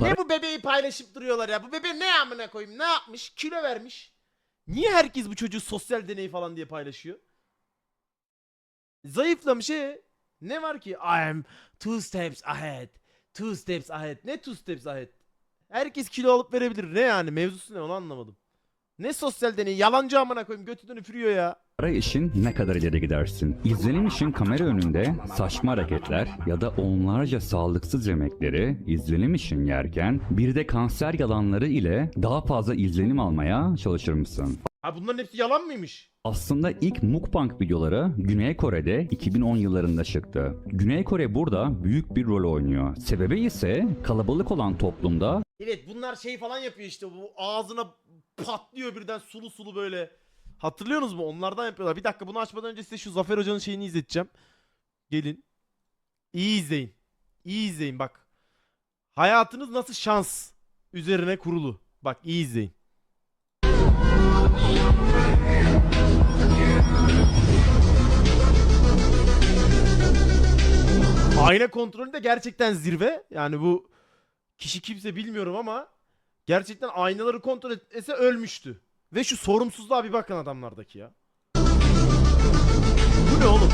Ne bu bebeği paylaşıp duruyorlar ya? Bu bebe ne amına koyayım? Ne yapmış? Kilo vermiş. Niye herkes bu çocuğu sosyal deney falan diye paylaşıyor? Zayıflamış he. Ne var ki? I am two steps ahead. Two steps ahead. Ne two steps ahead? Herkes kilo alıp verebilir. Ne yani? Mevzusu ne onu anlamadım. Ne sosyal deney? Yalancı amına koyayım. Götünden üfürüyor ya. Para için ne kadar ileri gidersin? İzlenim için kamera önünde saçma hareketler ya da onlarca sağlıksız yemekleri izlenim için yerken bir de kanser yalanları ile daha fazla izlenim almaya çalışır mısın? Ha bunların hepsi yalan mıymış? Aslında ilk mukbang videoları Güney Kore'de 2010 yıllarında çıktı. Güney Kore burada büyük bir rol oynuyor. Sebebi ise kalabalık olan toplumda Evet bunlar şey falan yapıyor işte bu ağzına patlıyor birden sulu sulu böyle. Hatırlıyorsunuz mu? Onlardan yapıyorlar. Bir dakika bunu açmadan önce size şu Zafer Hoca'nın şeyini izleteceğim. Gelin. İyi izleyin. İyi izleyin bak. Hayatınız nasıl şans üzerine kurulu. Bak iyi izleyin. Ayna kontrolü de gerçekten zirve. Yani bu kişi kimse bilmiyorum ama gerçekten aynaları kontrol etse ölmüştü. Ve şu sorumsuzluğa bir bakın adamlardaki ya. Bu ne oğlum?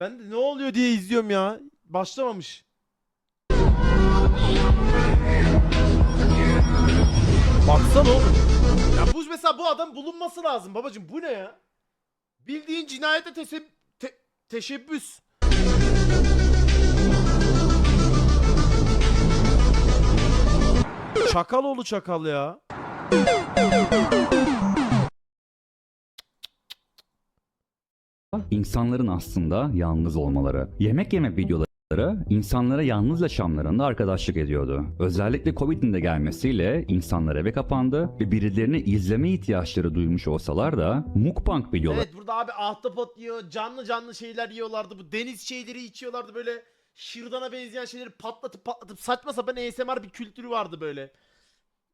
Ben de ne oluyor diye izliyorum ya. Başlamamış. Baksana oğlum. Ya bu mesela bu adam bulunması lazım babacım. Bu ne ya? Bildiğin cinayete teseb- te- teşebbüs. Çakal oğlu çakal ya. insanların aslında yalnız olmaları. Yemek yeme videoları insanlara yalnız yaşamlarında arkadaşlık ediyordu. Özellikle Covid'in de gelmesiyle insanlar eve kapandı ve birilerini izleme ihtiyaçları duymuş olsalar da mukbang videoları Evet burada abi ahtapot yiyor, canlı canlı şeyler yiyorlardı. Bu deniz şeyleri içiyorlardı böyle şırdana benzeyen şeyleri patlatıp patlatıp saçma sapan ASMR bir kültürü vardı böyle.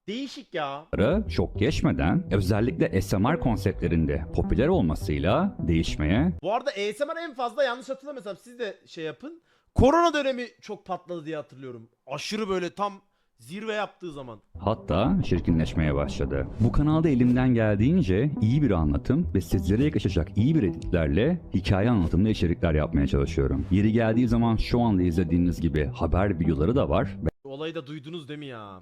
Değişik ya. çok geçmeden özellikle SMR konseptlerinde popüler olmasıyla değişmeye Bu arada ASMR en fazla yanlış hatırlamıyorsam siz de şey yapın. Korona dönemi çok patladı diye hatırlıyorum. Aşırı böyle tam zirve yaptığı zaman. hatta şirkinleşmeye başladı. Bu kanalda elimden geldiğince iyi bir anlatım ve sizlere yakışacak iyi bir editlerle hikaye anlatımlı içerikler yapmaya çalışıyorum. Yeri geldiği zaman şu anda izlediğiniz gibi haber videoları da var Olayı da duydunuz değil mi ya?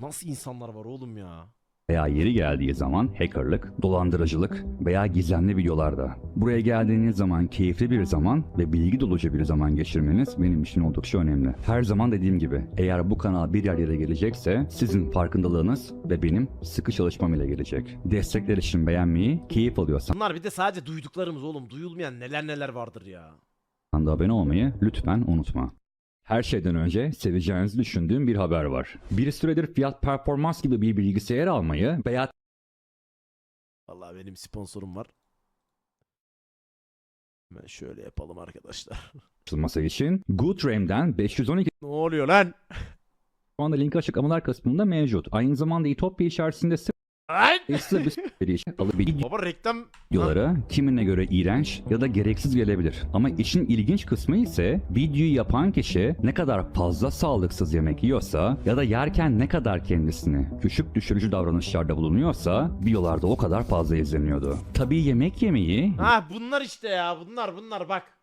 Nasıl insanlar var oğlum ya? Veya yeri geldiği zaman hackerlık, dolandırıcılık veya gizemli videolarda. Buraya geldiğiniz zaman keyifli bir zaman ve bilgi dolucu bir zaman geçirmeniz benim için oldukça önemli. Her zaman dediğim gibi eğer bu kanal bir yerlere gelecekse sizin farkındalığınız ve benim sıkı çalışmam ile gelecek. Destekler için beğenmeyi, keyif alıyorsan Bunlar bir de sadece duyduklarımız oğlum. Duyulmayan neler neler vardır ya. da abone olmayı lütfen unutma. Her şeyden önce seveceğinizi düşündüğüm bir haber var. Bir süredir fiyat performans gibi bir bilgisayar almayı veya Vallahi benim sponsorum var. Hemen şöyle yapalım arkadaşlar. açılması için GoodRAM'den 512 ne oluyor lan? Şu anda link açıklamalar kısmında mevcut. Aynı zamanda İtopya içerisinde Lan! sayısız bir sürü için alabildiği Baba reklam... videoları kimine göre iğrenç ya da gereksiz gelebilir. Ama işin ilginç kısmı ise videoyu yapan kişi ne kadar fazla sağlıksız yemek yiyorsa ya da yerken ne kadar kendisini küçük düşürücü davranışlarda bulunuyorsa videolarda o kadar fazla izleniyordu. Tabii yemek yemeyi Ha bunlar işte ya bunlar bunlar bak.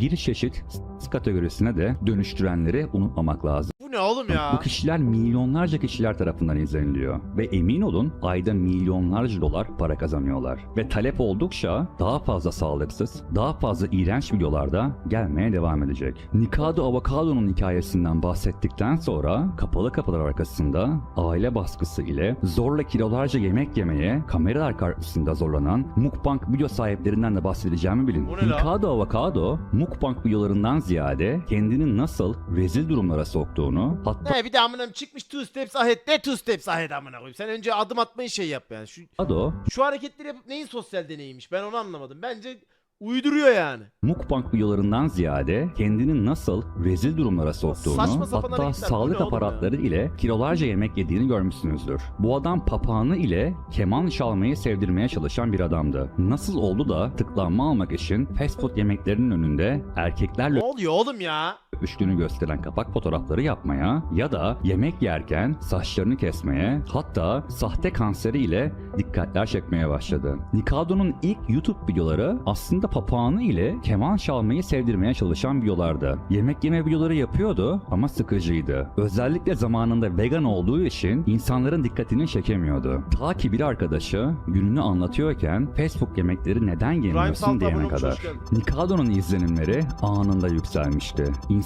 Bir çeşit kategorisine de dönüştürenleri unutmamak lazım. Bu ne oğlum ya? Bu kişiler milyonlarca kişiler tarafından izleniliyor. Ve emin olun ayda milyonlarca dolar para kazanıyorlar. Ve talep oldukça daha fazla sağlıksız, daha fazla iğrenç videolarda gelmeye devam edecek. Nikado Avocado'nun hikayesinden bahsettikten sonra kapalı kapılar arkasında aile baskısı ile zorla kilolarca yemek yemeye kameralar karşısında zorlanan mukbang video sahiplerinden de bahsedeceğimi bilin. Ne? Nikado Avocado mukbang videolarından ziyade kendini nasıl rezil durumlara soktuğunu hatta Ne bir de amına çıkmış two steps ahead. Ne two steps ahead amına koyayım. Sen önce adım atmayı şey yap yani. Şu, Ado şu hareketleri yapıp neyin sosyal deneyiymiş ben onu anlamadım. Bence Uyduruyor yani. mukbang videolarından ziyade kendini nasıl rezil durumlara soktuğunu Saçma sapan hatta hareketler, bu sağlık ne oğlum aparatları ile kilolarca yemek yediğini görmüşsünüzdür. Bu adam papağanı ile keman çalmayı sevdirmeye çalışan bir adamdı. Nasıl oldu da tıklanma almak için fast food yemeklerinin önünde erkeklerle Ne oluyor oğlum ya? Öpüştüğünü gösteren kapak fotoğrafları yapmaya ya da yemek yerken saçlarını kesmeye hatta sahte kanseriyle dikkatler çekmeye başladı. Nikado'nun ilk YouTube videoları aslında papağanı ile keman çalmayı sevdirmeye çalışan videolardı. Yemek yeme videoları yapıyordu ama sıkıcıydı. Özellikle zamanında vegan olduğu için insanların dikkatini çekemiyordu. Ta ki bir arkadaşı gününü anlatıyorken fast food yemekleri neden yemiyorsun diyene kadar. Nikado'nun izlenimleri anında yükselmişti. İnsanlar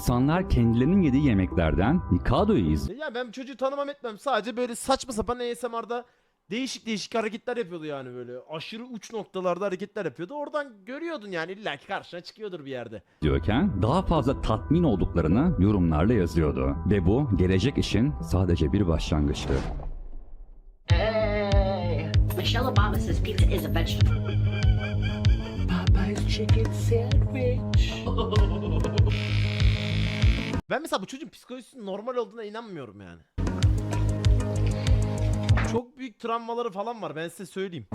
kendilerinin yediği yemeklerden Nikado'yu Ya ben çocuğu tanımam etmem. Sadece böyle saçma sapan ASMR'da değişik değişik hareketler yapıyordu yani böyle. Aşırı uç noktalarda hareketler yapıyordu. Oradan görüyordun yani illa ki karşına çıkıyordur bir yerde. izliyorken daha fazla tatmin olduklarını yorumlarla yazıyordu. Ve bu gelecek için sadece bir başlangıçtı. Hey, Michelle Obama says pizza is a vegetable. Popeye's chicken sandwich. Ben mesela bu çocuğun psikolojisinin normal olduğuna inanmıyorum yani. Çok büyük travmaları falan var ben size söyleyeyim.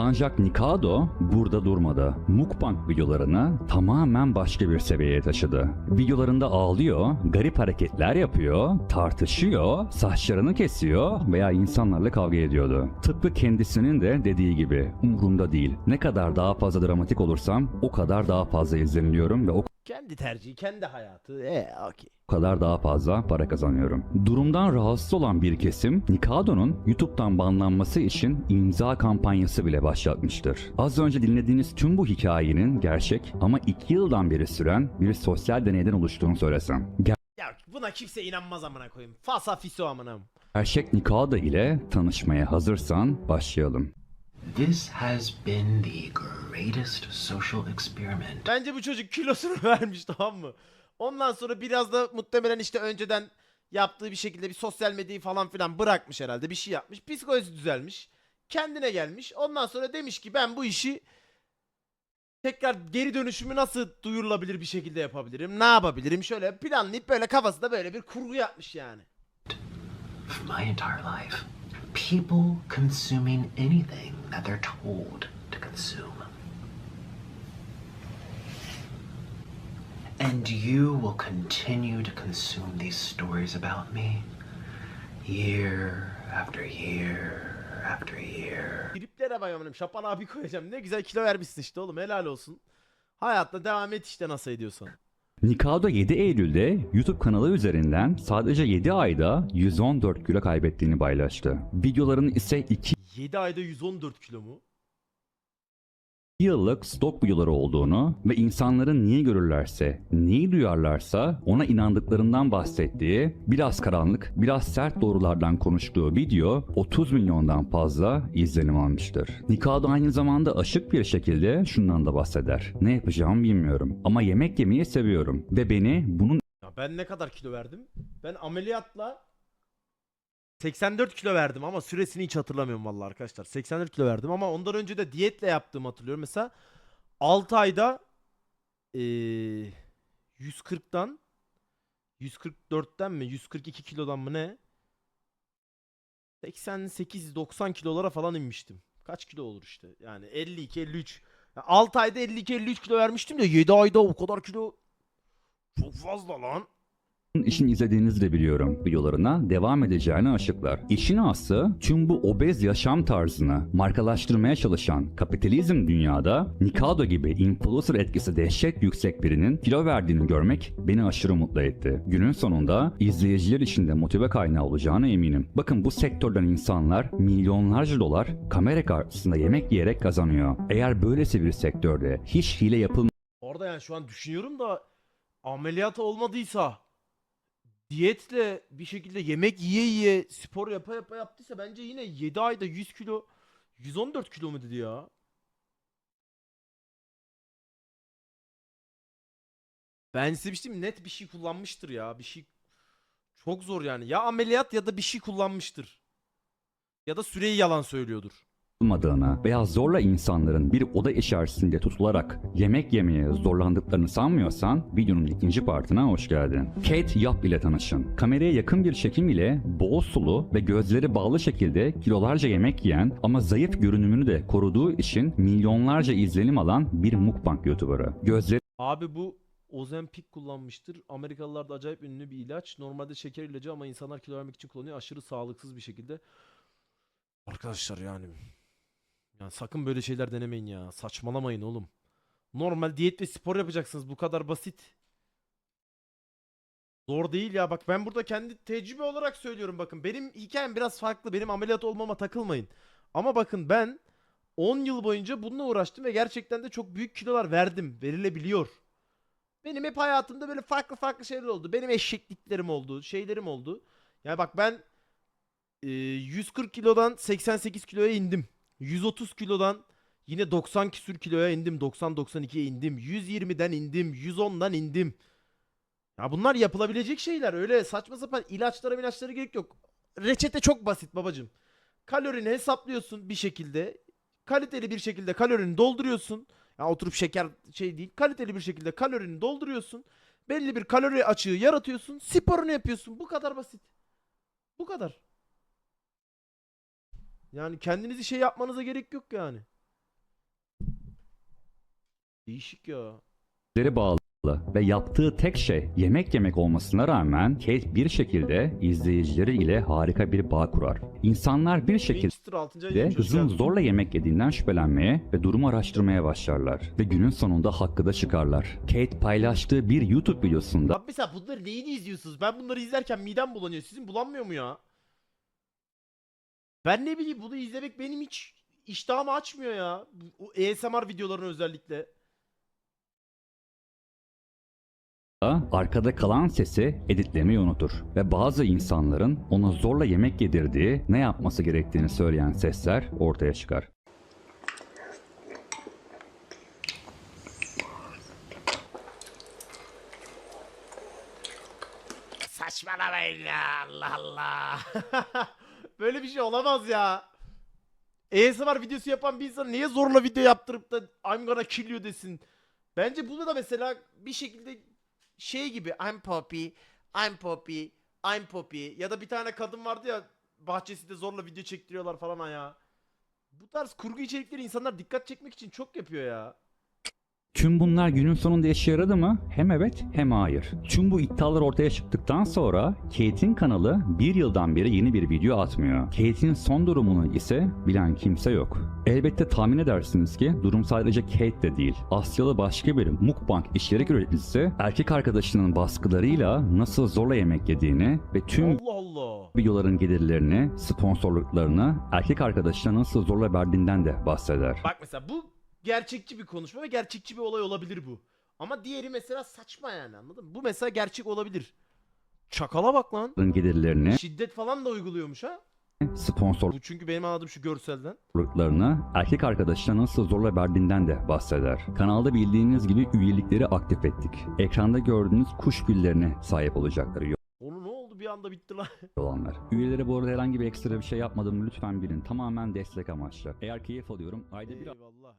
Ancak Nikado burada durmadı. Mukbang videolarını tamamen başka bir seviyeye taşıdı. Videolarında ağlıyor, garip hareketler yapıyor, tartışıyor, saçlarını kesiyor veya insanlarla kavga ediyordu. Tıpkı kendisinin de dediği gibi umurumda değil. Ne kadar daha fazla dramatik olursam o kadar daha fazla izleniliyorum ve o Kendi tercihi, kendi hayatı. E okey. kadar daha fazla para kazanıyorum. Durumdan rahatsız olan bir kesim Nikado'nun YouTube'dan banlanması için imza kampanyası bile başlatmıştır. Az önce dinlediğiniz tüm bu hikayenin gerçek ama 2 yıldan beri süren bir sosyal deneyden oluştuğunu söylesem. Ya buna kimse inanmaz amına koyayım. Fasa fiso amına. Gerçek Nikado ile tanışmaya hazırsan başlayalım. This has been the greatest social experiment Bence bu çocuk kilosunu vermiş tamam mı? Ondan sonra biraz da muhtemelen işte önceden yaptığı bir şekilde bir sosyal medyayı falan filan bırakmış herhalde. Bir şey yapmış. Psikolojisi düzelmiş. Kendine gelmiş. Ondan sonra demiş ki ben bu işi tekrar geri dönüşümü nasıl duyurulabilir bir şekilde yapabilirim? Ne yapabilirim? Şöyle planlayıp böyle kafasında böyle bir kurgu yapmış yani. of my entire life. People consuming anything that they're told to consume. And you will continue to consume these stories about me year after year after year. Triplere bak amınım. Şapan abi koyacağım. Ne güzel kilo vermişsin işte oğlum. Helal olsun. Hayatta devam et işte nasıl ediyorsan. Nikado 7 Eylül'de YouTube kanalı üzerinden sadece 7 ayda 114 kilo kaybettiğini paylaştı. Videoların ise 2 7 ayda 114 kilo mu? Yıllık stok videoları olduğunu ve insanların niye görürlerse, neyi duyarlarsa ona inandıklarından bahsettiği, biraz karanlık, biraz sert doğrulardan konuştuğu video 30 milyondan fazla izlenim almıştır. Nikado aynı zamanda aşık bir şekilde şundan da bahseder. Ne yapacağımı bilmiyorum ama yemek yemeyi seviyorum ve beni bunun Ya ben ne kadar kilo verdim? Ben ameliyatla 84 kilo verdim ama süresini hiç hatırlamıyorum vallahi arkadaşlar. 84 kilo verdim ama ondan önce de diyetle yaptığımı hatırlıyorum. Mesela 6 ayda eee 140'tan 144'ten mi 142 kilodan mı ne? 88-90 kilolara falan inmiştim. Kaç kilo olur işte? Yani 52-53. 6 ayda 52-53 kilo vermiştim de 7 ayda o kadar kilo çok fazla lan. İşin izlediğinizi de biliyorum. Videolarına devam edeceğini açıklar. İşin aslı tüm bu obez yaşam tarzını markalaştırmaya çalışan kapitalizm dünyada Nikado gibi influencer etkisi dehşet yüksek birinin kilo verdiğini görmek beni aşırı mutlu etti. Günün sonunda izleyiciler için de motive kaynağı olacağına eminim. Bakın bu sektörden insanlar milyonlarca dolar kamera karşısında yemek yiyerek kazanıyor. Eğer böylesi bir sektörde hiç hile yapılmadan Orada yani şu an düşünüyorum da ameliyat olmadıysa diyetle bir şekilde yemek yiye yiye spor yapa yapa yaptıysa bence yine 7 ayda 100 kilo 114 kilo mu dedi ya? Ben size bir şey net bir şey kullanmıştır ya. Bir şey çok zor yani. Ya ameliyat ya da bir şey kullanmıştır. Ya da süreyi yalan söylüyordur. Olmadığını veya zorla insanların bir oda içerisinde tutularak yemek yemeye zorlandıklarını sanmıyorsan videonun ikinci partına hoş geldin. Kate Yap ile tanışın. Kameraya yakın bir çekim ile bol sulu ve gözleri bağlı şekilde kilolarca yemek yiyen ama zayıf görünümünü de koruduğu için milyonlarca izlenim alan bir mukbang YouTuber'ı. Gözleri Abi bu Ozempic kullanmıştır. Amerikalılarda acayip ünlü bir ilaç. Normalde şeker ilacı ama insanlar kilo vermek için kullanıyor. Aşırı sağlıksız bir şekilde. Arkadaşlar yani. Yani sakın böyle şeyler denemeyin ya. Saçmalamayın oğlum. Normal diyet ve spor yapacaksınız. Bu kadar basit. Zor değil ya. Bak ben burada kendi tecrübe olarak söylüyorum bakın. Benim hikayem biraz farklı. Benim ameliyat olmama takılmayın. Ama bakın ben 10 yıl boyunca bununla uğraştım ve gerçekten de çok büyük kilolar verdim. Verilebiliyor. Benim hep hayatımda böyle farklı farklı şeyler oldu. Benim eşekliklerim oldu, şeylerim oldu. Yani bak ben e, 140 kilodan 88 kiloya indim. 130 kilodan yine 90 küsür kiloya indim. 90-92'ye indim. 120'den indim. 110'dan indim. Ya bunlar yapılabilecek şeyler. Öyle saçma sapan ilaçlara ilaçlara gerek yok. Reçete çok basit babacım. Kalorini hesaplıyorsun bir şekilde. Kaliteli bir şekilde kalorini dolduruyorsun. Ya oturup şeker şey değil. Kaliteli bir şekilde kalorini dolduruyorsun. Belli bir kalori açığı yaratıyorsun. Sporunu yapıyorsun. Bu kadar basit. Bu kadar. Yani kendinizi şey yapmanıza gerek yok yani. Değişik ya. bağlı ve yaptığı tek şey yemek yemek olmasına rağmen Kate bir şekilde izleyicileri ile harika bir bağ kurar. İnsanlar bir şekilde Manchester 6. ay de yayıncı kızın zorla yemek yediğinden şüphelenmeye ve durumu araştırmaya başlarlar. Ve günün sonunda hakkı da çıkarlar. Kate paylaştığı bir YouTube videosunda Lan mesela bunları neyini izliyorsunuz? Ben bunları izlerken midem bulanıyor. Sizin bulanmıyor mu ya? Ben ne bileyim bunu izlemek benim hiç iştahımı açmıyor ya. O ASMR videolarını özellikle. arkada kalan sesi editlemeyi unutur. Ve bazı insanların ona zorla yemek yedirdiği, ne yapması gerektiğini söyleyen sesler ortaya çıkar. Saçmalamayın ya Allah Allah. Böyle bir şey olamaz ya. ASMR videosu yapan bir insan niye zorla video yaptırıp da I'm gonna kill you desin. Bence bunu da mesela bir şekilde şey gibi I'm Poppy, I'm Poppy, I'm Poppy ya da bir tane kadın vardı ya bahçesinde zorla video çektiriyorlar falan ya. Bu tarz kurgu içerikleri insanlar dikkat çekmek için çok yapıyor ya. Tüm bunlar günün sonunda işe yaradı mı? Hem evet hem hayır. Tüm bu iddialar ortaya çıktıktan sonra Kate'in kanalı bir yıldan beri yeni bir video atmıyor. Kate'in son durumunu ise bilen kimse yok. Elbette tahmin edersiniz ki durum sadece Kate de değil. Asyalı başka bir mukbang içerik üreticisi erkek arkadaşının baskılarıyla nasıl zorla yemek yediğini ve tüm Allah Allah. videoların gelirlerini, sponsorluklarını erkek arkadaşına nasıl zorla verdiğinden de bahseder. Bak mesela bu gerçekçi bir konuşma ve gerçekçi bir olay olabilir bu. Ama diğeri mesela saçma yani anladın mı? Bu mesela gerçek olabilir. Çakala bak lan. gelirlerini, Şiddet falan da uyguluyormuş ha. sponsor Bu çünkü benim anladığım şu görselden. varlıklarını erkek arkadaşına nasıl zorla verdiğinden de bahseder. Kanalda bildiğiniz gibi üyelikleri aktif ettik. Ekranda gördüğünüz kuş güllerine sahip olacakları Onu ne oldu bir anda bitti lan. olanlar. Üyelere bu arada herhangi bir ekstra bir şey yapmadım lütfen bilin. Tamamen destek amaçlı. Eğer keyif alıyorum ayda bir Eyvallah.